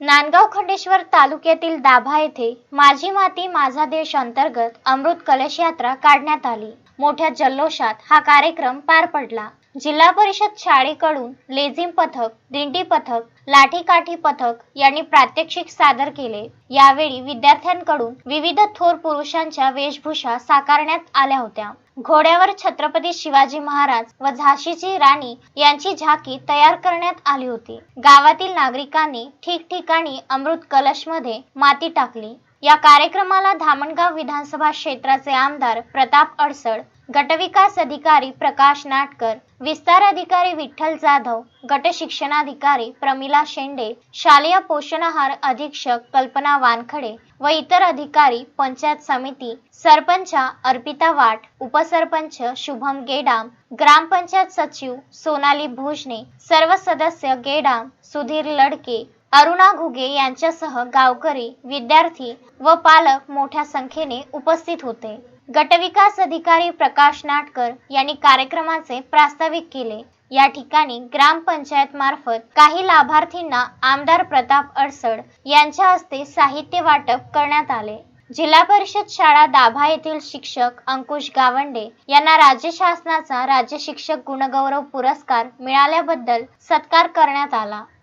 नांदगाव खंडेश्वर तालुक्यातील दाभा येथे माझी माती माझा देश अंतर्गत अमृत कलश यात्रा काढण्यात आली. मोठ्या जल्लोषात हा कार्यक्रम पार पडला. जिल्हा परिषद शाळेकडून लेझिम पथक दिंडी पथक लाठीकाठी पथक यांनी प्रात्यक्षिक सादर केले. यावेळी विद्यार्थ्यांकडून विविध थोर पुरुषांच्या वेशभूषा साकारण्यात आल्या होत्या. घोड्यावर छत्रपती शिवाजी महाराज व झाशीची राणी यांची झाकी तयार करण्यात आली होती. गावातील नागरिकांनी ठिकठिकाणी अमृत कलशमध्ये माती टाकली. या कार्यक्रमाला धामणगाव विधानसभा क्षेत्राचे आमदार प्रताप अडसळ गटविकास अधिकारी प्रकाश नाटकर विस्तार अधिकारी विठ्ठल जाधव गट शिक्षणाधिकारी प्रमिला शेंडे शालेय पोषण आहार अधीक्षक कल्पना वानखडे व इतर अधिकारी पंचायत समिती सरपंचा अर्पिता वाट उपसरपंच शुभम गेडाम ग्रामपंचायत सचिव सोनाली भोजने सर्व सदस्य गेडाम सुधीर लडके अरुणा घुगे यांच्यासह गावकरी विद्यार्थी व पालक मोठ्या संख्येने उपस्थित होते. गटविकास अधिकारी प्रकाश नाटकर यांनी कार्यक्रमाचे प्रास्ताविक केले. या ठिकाणी ग्रामपंचायत मार्फत काही लाभार्थींना आमदार प्रताप अडसड यांच्या हस्ते साहित्य वाटप करण्यात आले. जिल्हा परिषद शाळा दाभा येथील शिक्षक अंकुश गावंडे यांना राज्य शासनाचा राज्य शिक्षक गुणगौरव पुरस्कार मिळाल्याबद्दल सत्कार करण्यात आला.